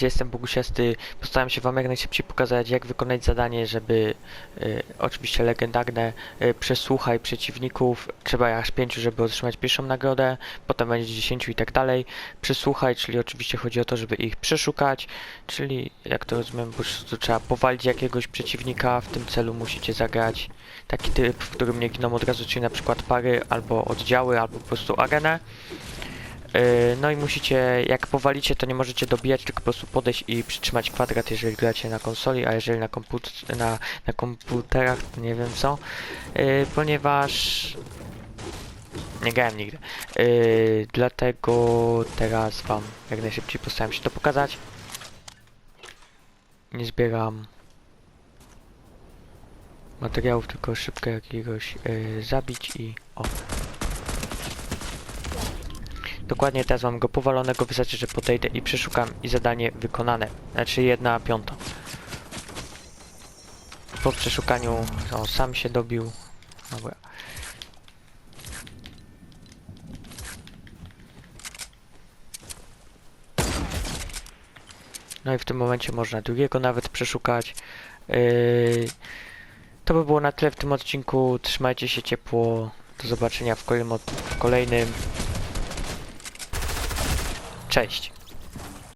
Jestem Bogusiasty, postaram się wam jak najszybciej pokazać jak wykonać zadanie, żeby y, oczywiście legendarne y, przesłuchaj przeciwników, trzeba aż pięciu, żeby otrzymać pierwszą nagrodę, potem będzie 10 i tak dalej. Przesłuchaj, czyli oczywiście chodzi o to, żeby ich przeszukać, czyli jak to rozumiem, po prostu trzeba powalić jakiegoś przeciwnika, w tym celu musicie zagrać taki typ, w którym nie giną od razu, czyli na przykład pary, albo oddziały, albo po prostu arenę. Yy, No i musicie, jak powalicie, to nie możecie dobijać, tylko po prostu podejść i przytrzymać kwadrat, jeżeli gracie na konsoli, a jeżeli na, komput na, na komputerach, to nie wiem co, yy, ponieważ nie grałem nigdy. Yy, dlatego teraz wam jak najszybciej postaram się to pokazać. Nie zbieram materiałów, tylko szybko jakiegoś zabić i o. Dokładnie teraz mam go powalonego, wystarczy, że podejdę i przeszukam i zadanie wykonane. Znaczy jedna piąta. Po przeszukaniu on sam się dobił. Dobra. No i w tym momencie można drugiego nawet przeszukać. Yy, to by było na tyle w tym odcinku. Trzymajcie się ciepło. Do zobaczenia w kolejnym. W kolejnym. Cześć.